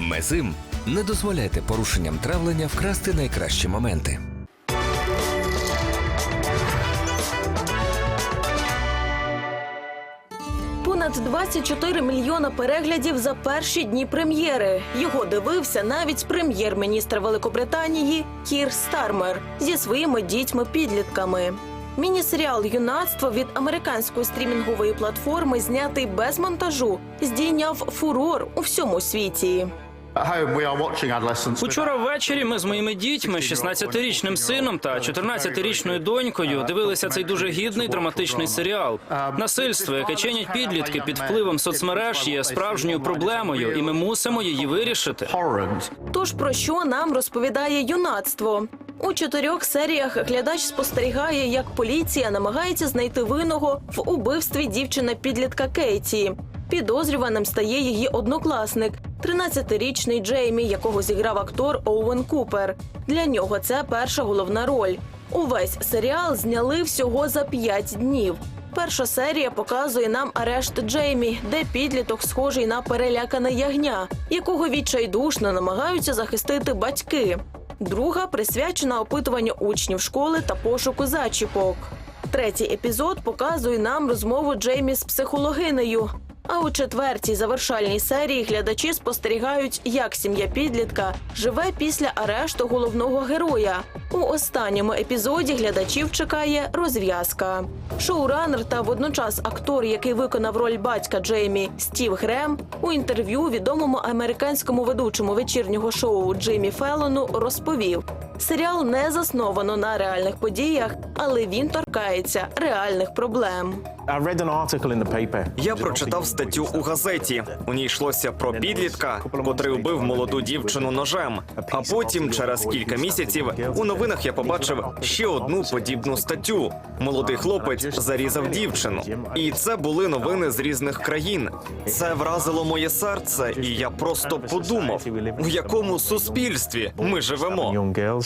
Мезим не дозволяйте порушенням травлення вкрасти найкращі моменти. Понад 24 мільйона переглядів за перші дні прем'єри. Його дивився навіть прем'єр-міністр Великобританії Кір Стармер зі своїми дітьми-підлітками. Міні-серіал Юнацтво від американської стрімінгової платформи, знятий без монтажу, здійняв фурор у всьому світі. Учора ввечері ми з моїми дітьми, 16-річним сином та 14-річною донькою, дивилися цей дуже гідний драматичний серіал. Насильство, яке чинять підлітки під впливом соцмереж, є справжньою проблемою, і ми мусимо її вирішити. Тож про що нам розповідає юнацтво? У чотирьох серіях глядач спостерігає, як поліція намагається знайти винного в убивстві дівчини-підлітка Кейті. Підозрюваним стає її однокласник, 13-річний Джеймі, якого зіграв актор Оуен Купер. Для нього це перша головна роль. Увесь серіал зняли всього за п'ять днів. Перша серія показує нам арешт Джеймі, де підліток схожий на перелякане ягня, якого відчайдушно намагаються захистити батьки. Друга присвячена опитуванню учнів школи та пошуку зачіпок. Третій епізод показує нам розмову Джеймі з психологинею. А у четвертій завершальній серії глядачі спостерігають, як сім'я підлітка живе після арешту головного героя. У останньому епізоді глядачів чекає розв'язка. Шоуранер та водночас актор, який виконав роль батька Джеймі Стів Грем, у інтерв'ю відомому американському ведучому вечірнього шоу Джиммі Феллону розповів: серіал не засновано на реальних подіях, але він торкається реальних проблем. Я прочитав статтю у газеті. У ній йшлося про підлітка, котрий убив молоду дівчину ножем. А потім, через кілька місяців, у новинах я побачив ще одну подібну статтю. Молодий хлопець зарізав дівчину. І це були новини з різних країн. Це вразило моє серце, і я просто подумав, у якому суспільстві ми живемо.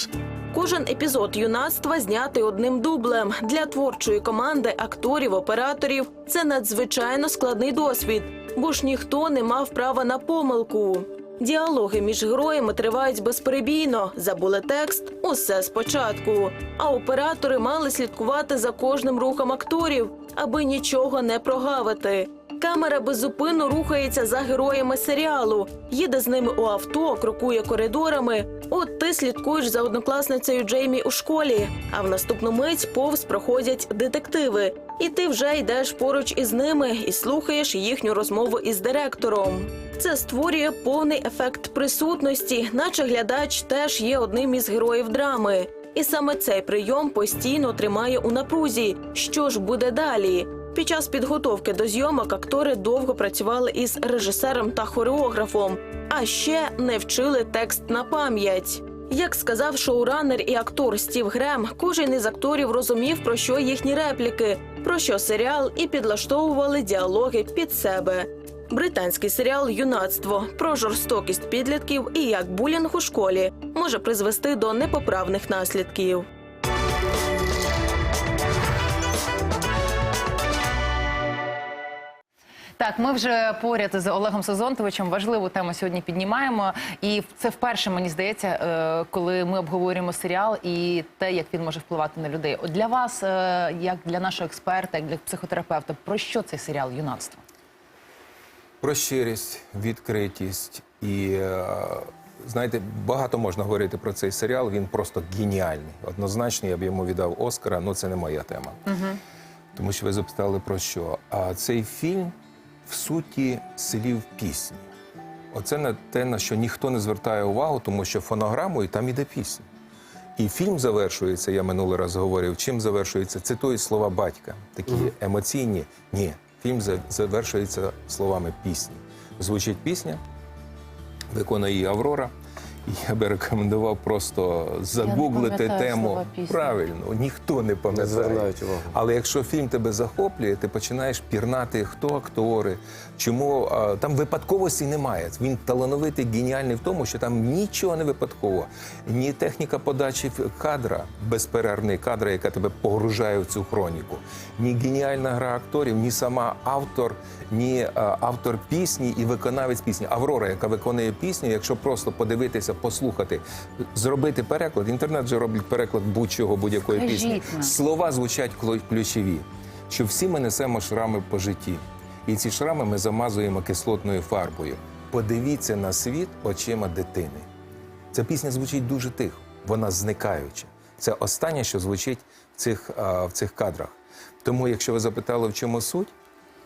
Girls. Кожен епізод юнацтва знятий одним дублем для творчої команди акторів, операторів. Це надзвичайно складний досвід, бо ж ніхто не мав права на помилку. Діалоги між героями тривають безперебійно. Забули текст усе спочатку. А оператори мали слідкувати за кожним рухом акторів, аби нічого не прогавити. Камера беззупинно рухається за героями серіалу, їде з ними у авто, крокує коридорами. От ти слідкуєш за однокласницею Джеймі у школі, а в наступну мить повз проходять детективи. І ти вже йдеш поруч із ними і слухаєш їхню розмову із директором. Це створює повний ефект присутності, наче глядач теж є одним із героїв драми. І саме цей прийом постійно тримає у напрузі. Що ж буде далі? Під час підготовки до зйомок актори довго працювали із режисером та хореографом, а ще не вчили текст на пам'ять. Як сказав шоуранер і актор Стів Грем, кожен із акторів розумів, про що їхні репліки, про що серіал, і підлаштовували діалоги під себе. Британський серіал Юнацтво про жорстокість підлітків і як булінг у школі може призвести до непоправних наслідків. Так, ми вже поряд з Олегом Сезонтовичем важливу тему сьогодні піднімаємо. І це вперше мені здається, е, коли ми обговорюємо серіал і те, як він може впливати на людей. От для вас, е, як для нашого експерта, як для психотерапевта, про що цей серіал юнацтво? Про щирість, відкритість і е, знаєте, багато можна говорити про цей серіал. Він просто геніальний. Однозначно, я б йому віддав Оскара, але це не моя тема. Тому що ви запитали про що. А цей фільм в суті слів пісні. Оце не те, на що ніхто не звертає увагу, тому що фонограмою там іде пісня. І фільм завершується, я минулий раз говорив, чим завершується? Цитують слова батька, такі емоційні. Ні, фільм завершується словами пісні. Звучить пісня, виконує її Аврора. Я би рекомендував просто загуглити тему правильно. Ніхто не пам'ятає. Але якщо фільм тебе захоплює, ти починаєш пірнати, хто актори, чому там випадковості немає. Він талановитий, геніальний в тому, що там нічого не випадково. Ні техніка подачі кадра, безперервний кадр, яка тебе погружає в цю хроніку, ні геніальна гра акторів, ні сама автор, ні автор пісні і виконавець пісні. Аврора, яка виконує пісню, якщо просто подивитися, послухати, зробити переклад. Інтернет же робить переклад будь-чого, будь-якої пісні. Слова звучать ключові, що всі ми несемо шрами по житті. І ці шрами ми замазуємо кислотною фарбою. Подивіться на світ очима дитини. Ця пісня звучить дуже тихо, вона зникаюча. Це останнє, що звучить в цих, в цих кадрах. Тому, якщо ви запитали, в чому суть,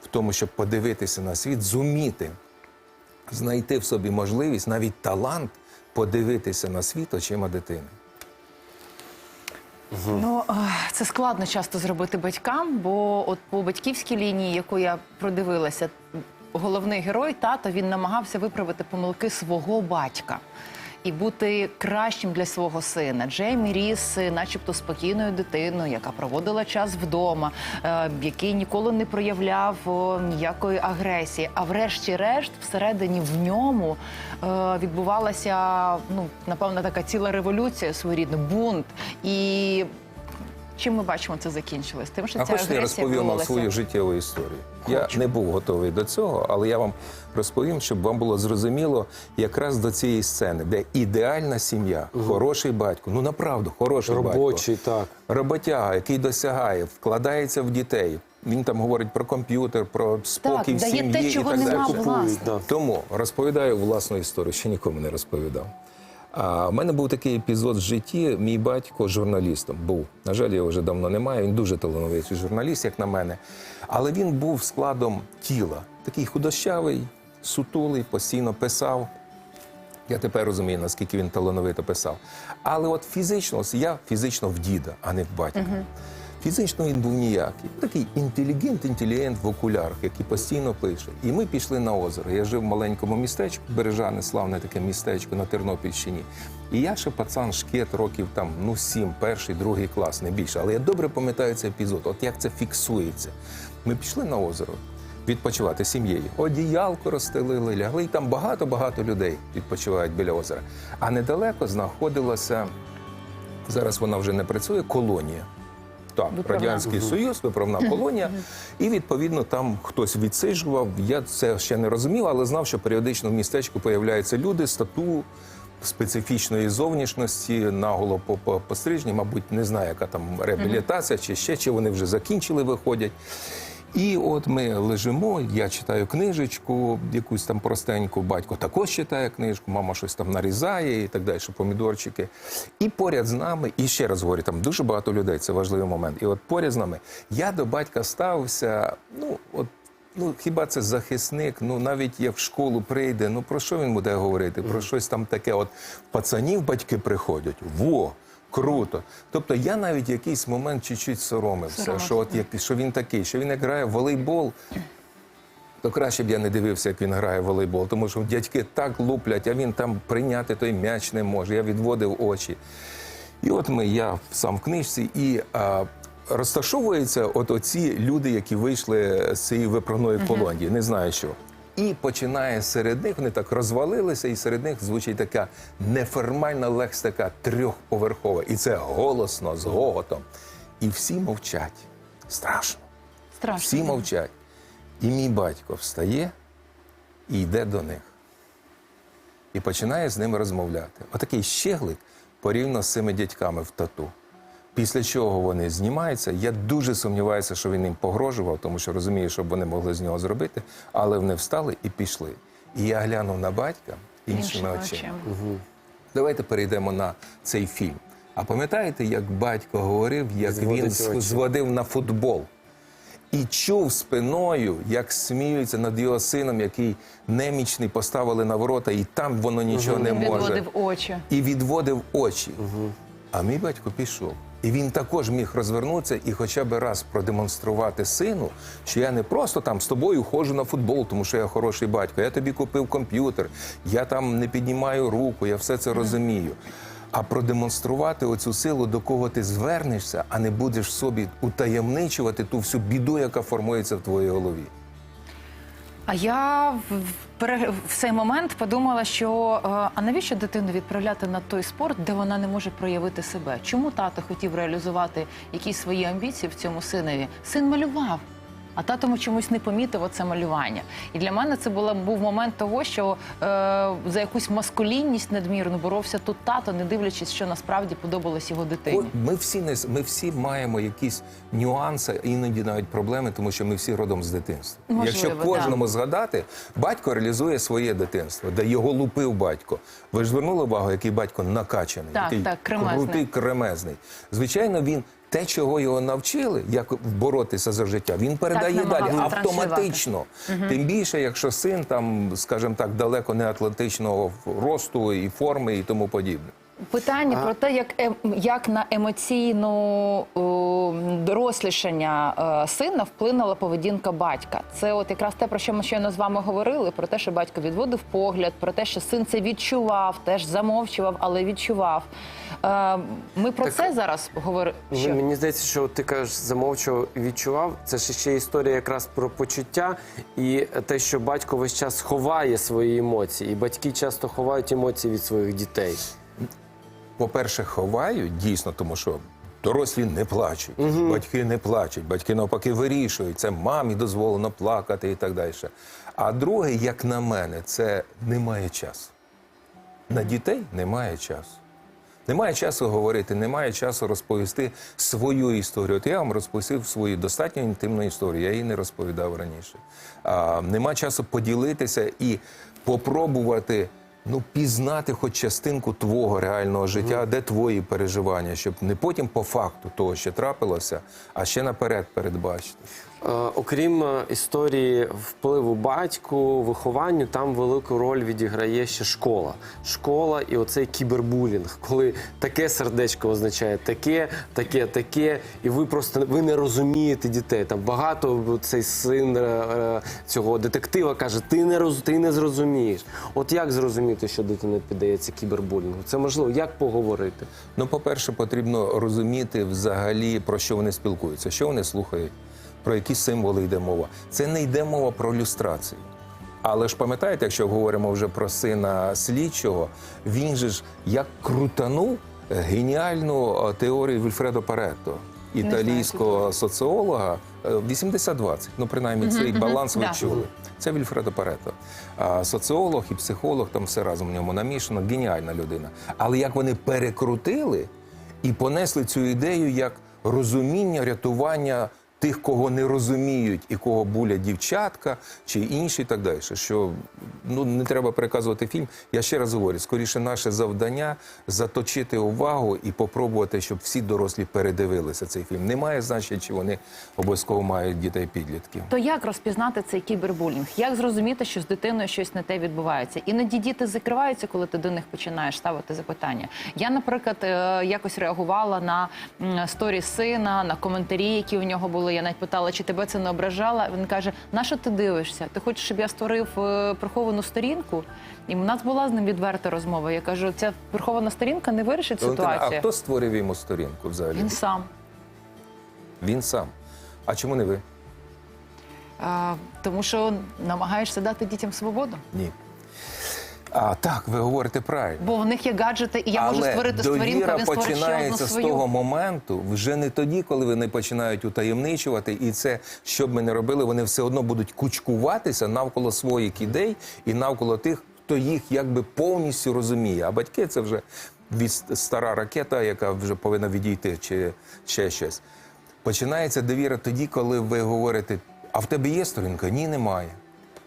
в тому, щоб подивитися на світ, зуміти знайти в собі можливість, навіть талант подивитися на світ очима дитини. Ну е, це складно часто зробити батькам, бо от по батьківській лінії, яку я продивилася, головний герой тато він намагався виправити помилки свого батька. І бути кращим для свого сина. Джеймі ріс, е, начебто, спокійною дитиною, яка проводила час вдома, е, який ніколи не проявляв ніякої агресії. А врешті-решт, всередині в ньому е, відбувалася ну напевно така ціла революція своєрідна, бунт. І чим ми бачимо, це закінчилось? Тим, що А ця хочете, я розповім вам свою життєву історію. Я не був готовий до цього, але я вам розповім, щоб вам було зрозуміло якраз до цієї сцени, де ідеальна сім'я, хороший батько, ну направду, хороший Робочий, батько. так. Роботяга, який досягає, вкладається в дітей. Він там говорить про комп'ютер, про спокій Так, в дає сім'ї те, і так далі. Тому розповідаю власну історію, ще нікому не розповідав. А в мене був такий епізод в житті. Мій батько журналістом був. На жаль, його вже давно немає. Він дуже талановитий журналіст, як на мене. Але він був складом тіла. Такий худощавий, сутулий, постійно писав. Я тепер розумію, наскільки він талановито писав. Але от фізично, я фізично в діда, а не в батька. Фізично він був ніякий. Такий інтелігент, інтелігент в окулярах, який постійно пише. І ми пішли на озеро. Я жив в маленькому містечку, Бережане, славне таке містечко на Тернопільщині. І я ще пацан шкет років там, ну, сім, перший, другий клас, не більше. Але я добре пам'ятаю цей епізод, от як це фіксується. Ми пішли на озеро відпочивати сім'єю. Одіялко розстелили, лягли, і там багато-багато людей відпочивають біля озера. А недалеко знаходилася, зараз вона вже не працює, колонія. Так, Виправна. Радянський Союз, виправна колонія. І відповідно там хтось відсиджував. Я це ще не розумів, але знав, що періодично в містечку появляються люди стату. специфічної зовнішності, наголо по- по- пострижні, мабуть, не знаю, яка там реабілітація чи ще, чи вони вже закінчили, виходять. І от ми лежимо, я читаю книжечку, якусь там простеньку, батько також читає книжку, мама щось там нарізає і так далі, помідорчики. І поряд з нами, і ще раз говорю, там дуже багато людей, це важливий момент. І от поряд з нами я до батька ставився, ну от. Ну, хіба це захисник? Ну навіть як в школу прийде, ну про що він буде говорити? Про щось там таке. От пацанів батьки приходять. Во! Круто. Тобто я навіть якийсь момент чуть-чуть соромився, Соромився, що от як що він такий, що він як грає в волейбол. То краще б я не дивився, як він грає в волейбол, тому що дядьки так луплять, а він там прийняти той м'яч не може. Я відводив очі. І от ми, я сам в книжці, і а, розташовуються от оці люди, які вийшли з цієї виправної колонії, не знаю що. І починає серед них, вони так розвалилися, і серед них звучить така неформальна лексика трьохповерхова. І це голосно, з гоготом. І всі мовчать. Страшно. Страшно. Всі мовчать. І мій батько встає і йде до них. І починає з ними розмовляти. Отакий щеглик порівняно з цими дядьками в тату. Після чого вони знімаються. Я дуже сумніваюся, що він їм погрожував, тому що розумію, що б вони могли з нього зробити, але вони встали і пішли. І я глянув на батька іншими очима. Давайте перейдемо на цей фільм. А пам'ятаєте, як батько говорив, як Зводить він очі. зводив на футбол? І чув спиною, як сміються над його сином, який немічний поставили на ворота, і там воно нічого не Він може. відводив очі. І відводив очі. А мій батько пішов. І він також міг розвернутися і хоча б раз продемонструвати сину, що я не просто там з тобою ходжу на футбол, тому що я хороший батько. Я тобі купив комп'ютер, я там не піднімаю руку, я все це розумію. А продемонструвати оцю силу, до кого ти звернешся, а не будеш собі утаємничувати ту всю біду, яка формується в твоїй голові. А я в, пере- в цей момент подумала, що е, а навіщо дитину відправляти на той спорт, де вона не може проявити себе? Чому тато хотів реалізувати якісь свої амбіції в цьому синові? Син малював. А тато чомусь не помітив оце малювання. І для мене це була, був момент того, що е, за якусь маскулінність надмірну боровся тут тато, не дивлячись, що насправді подобалось його дитині. От Ми всі не ми всі маємо якісь нюанси, іноді навіть проблеми, тому що ми всі родом з дитинства. Можливо, Якщо да. кожному згадати, батько реалізує своє дитинство, де його лупив батько. Ви ж звернули увагу, який батько накачаний, Так, який так, кремезний. крутий, кремезний. Звичайно, він. Те, чого його навчили, як боротися за життя, він передає далі автоматично. Угу. Тим більше, якщо син там, скажімо так, далеко не атлантичного росту і форми і тому подібне. Питання про те, як, ем- як на емоційну о, дорослішання е, сина вплинула поведінка батька. Це от якраз те, про що ми щойно з вами говорили, про те, що батько відводив погляд, про те, що син це відчував, теж замовчував, але відчував. Е, Ми про це зараз говоримо. Ну, Мені здається, що ти кажеш, замовчував відчував. Це ж ще історія якраз про почуття і те, що батько весь час ховає свої емоції, і батьки часто ховають емоції від своїх дітей. По-перше, ховають дійсно, тому що дорослі не плачуть, батьки не плачуть, батьки навпаки вирішують. Це мамі дозволено плакати і так далі. А друге, як на мене, це немає часу. На дітей немає часу. Немає часу говорити, немає часу розповісти свою історію. От я вам розповісив свою достатньо інтимну історію, я її не розповідав раніше. А, нема часу поділитися і попробувати ну, пізнати хоч частинку твого реального життя, де твої переживання, щоб не потім по факту того, що трапилося, а ще наперед передбачити. Е, окрім е, історії впливу батьку, вихованню, там велику роль відіграє ще школа. Школа і оцей кібербулінг, коли таке сердечко означає таке, таке, таке, і ви просто ви не розумієте дітей. Там багато цей син е, цього детектива каже: ти не роз, ти не зрозумієш. От як зрозуміти, що дитина піддається кібербулінгу? Це можливо, як поговорити? Ну, по-перше, потрібно розуміти взагалі про що вони спілкуються, що вони слухають, про які символи йде мова. Це не йде мова про люстрацію. Але ж пам'ятаєте, якщо говоримо вже про сина слідчого, він же ж як крутанув е, геніальну е, теорію Вільфредо Паретто, італійського соціолога, е, 80-20. Ну, принаймні, цей баланс ви чули. Це Вільфредо Парето. А, соціолог і психолог, там все разом в ньому намішано, геніальна людина. Але як вони перекрутили і понесли цю ідею як розуміння, рятування тих, кого не розуміють, і кого булять дівчатка чи інші, і так далі. Що ну не треба переказувати фільм. Я ще раз говорю, скоріше наше завдання заточити увагу і попробувати, щоб всі дорослі передивилися цей фільм. Немає значення, чи вони обов'язково мають дітей підлітків. То як розпізнати цей кібербулінг? Як зрозуміти, що з дитиною щось не те відбувається? Іноді діти закриваються, коли ти до них починаєш ставити запитання. Я, наприклад, е, якось реагувала на сторі сина, на коментарі, які у нього були. Я навіть питала, чи тебе це не ображало. Він каже: на що ти дивишся? Ти хочеш, щоб я створив е, приховану сторінку? І в нас була з ним відверта розмова. Я кажу, ця прихована сторінка не вирішить Валентина, а хто створив йому сторінку взагалі? Він сам. Він сам. А чому не ви? А, тому що намагаєшся дати дітям свободу. Ні. А так, ви говорите правильно. Бо в них є гаджети, і я можу створити сторінку, він створить ще одну починається з того моменту, вже не тоді, коли вони починають утаємничувати, і це, що б ми не робили, вони все одно будуть кучкуватися навколо своїх ідей і навколо тих, хто їх якби повністю розуміє. А батьки це вже від стара ракета, яка вже повинна відійти, чи ще щось. Починається довіра тоді, коли ви говорите: а в тебе є сторінка? Ні, немає.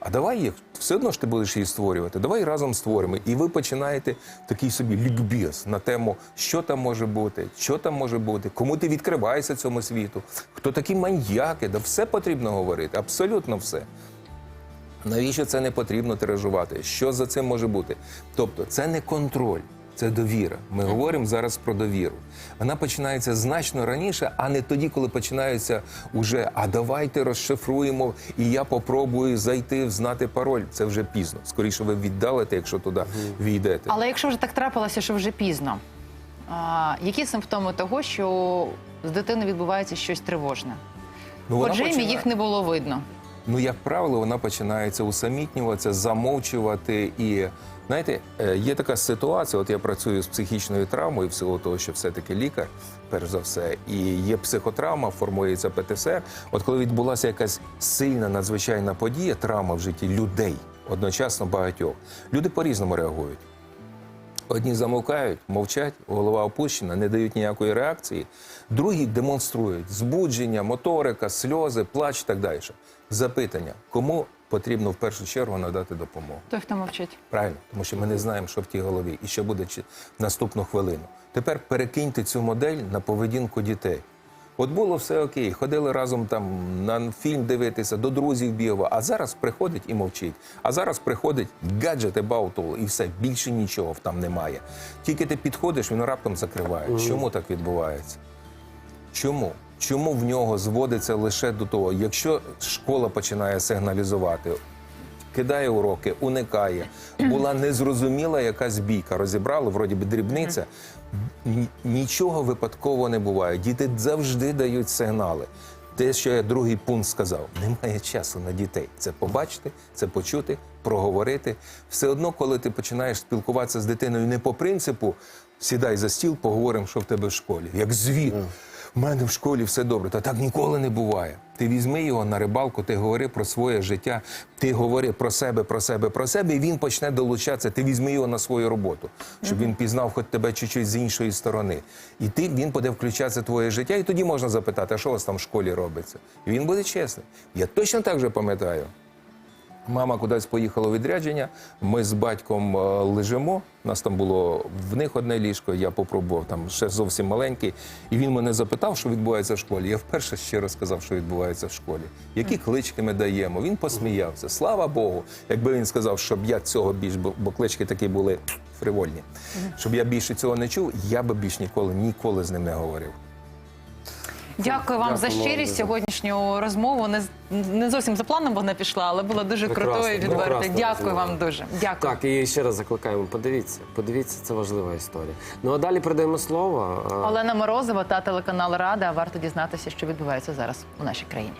А давай їх, все одно ж ти будеш її створювати. Давай разом створимо. І ви починаєте такий собі лікбіз на тему, що там може бути, що там може бути, кому ти відкриваєшся цьому світу, хто такі маньяки, да все потрібно говорити, абсолютно все. Навіщо це не потрібно тиражувати? Що за цим може бути? Тобто, це не контроль, Це довіра. Ми говоримо зараз про довіру. Вона починається значно раніше, а не тоді, коли починається уже а давайте розшифруємо, і я попробую зайти, знати пароль. Це вже пізно. Скоріше ви віддалите, якщо туди війдете. Але якщо вже так трапилося, що вже пізно, а, які симптоми того, що з дитиною відбувається щось тривожне? Ну, По Джеймі починає- їх не було видно. Ну, як правило, вона починається усамітнюватися, замовчувати. І знаєте, е, є така ситуація. От я працюю з психічною травмою, в силу того, що все-таки лікар, перш за все, і є психотравма, формується ПТСР. От коли відбулася якась сильна надзвичайна подія, травма в житті людей, одночасно багатьох, люди по-різному реагують. Одні замовкають, мовчать, голова опущена, не дають ніякої реакції. Другі демонструють збудження, моторика, сльози, плач і так далі. Запитання, кому потрібно в першу чергу надати допомогу? Той, хто мовчить. Правильно, тому що ми не знаємо, що в тій голові і що буде в наступну хвилину. Тепер перекиньте цю модель на поведінку дітей. От було все окей, ходили разом там на фільм дивитися, до друзів бігав, а зараз приходить і мовчить. А зараз приходить гаджет about all, і все, більше нічого там немає. Тільки ти підходиш, він раптом закриває. Чому так відбувається? Чому? Чому в нього зводиться лише до того, якщо школа починає сигналізувати, кидає уроки, уникає, була незрозуміла якась бійка, розібрали, вроді би дрібниця, нічого випадково не буває. Діти завжди дають сигнали. Те, що я другий пункт сказав, немає часу на дітей. Це побачити, це почути, проговорити. Все одно, коли ти починаєш спілкуватися з дитиною не по принципу сідай за стіл, поговоримо, що в тебе в школі, як звіт. У мене в школі все добре. Та так ніколи не буває. Ти візьми його на рибалку, ти говори про своє життя, ти говори про себе, про себе, про себе, і він почне долучатися. Ти візьми його на свою роботу, щоб він пізнав хоч тебе чуть-чуть з іншої сторони. І ти він буде включатися в твоє життя, і тоді можна запитати, а що у вас там в школі робиться? І він буде чесним. Я точно так же пам'ятаю. Мама кудись поїхала у відрядження. Ми з батьком е, лежимо. У нас там було в них одне ліжко. Я попробував там ще зовсім маленький. І він мене запитав, що відбувається в школі. Я вперше ще розказав, що відбувається в школі. Які клички ми даємо. Він посміявся. Слава Богу. Якби він сказав, щоб я цього більш, бо бо клички такі були фривольні. Щоб я більше цього не чув, я би більш ніколи ніколи з ним не говорив. Дякую вам за щирість сьогоднішню розмову. Не, не зовсім за планом вона пішла, але була дуже крутою і відвертою. Дякую вам дуже. Дякую. Так, і ще раз закликаємо. Подивіться, подивіться, це важлива історія. Ну а далі передаємо слово. е, Олена Морозова та телеканал Рада. Варто дізнатися, що відбувається зараз у нашій країні.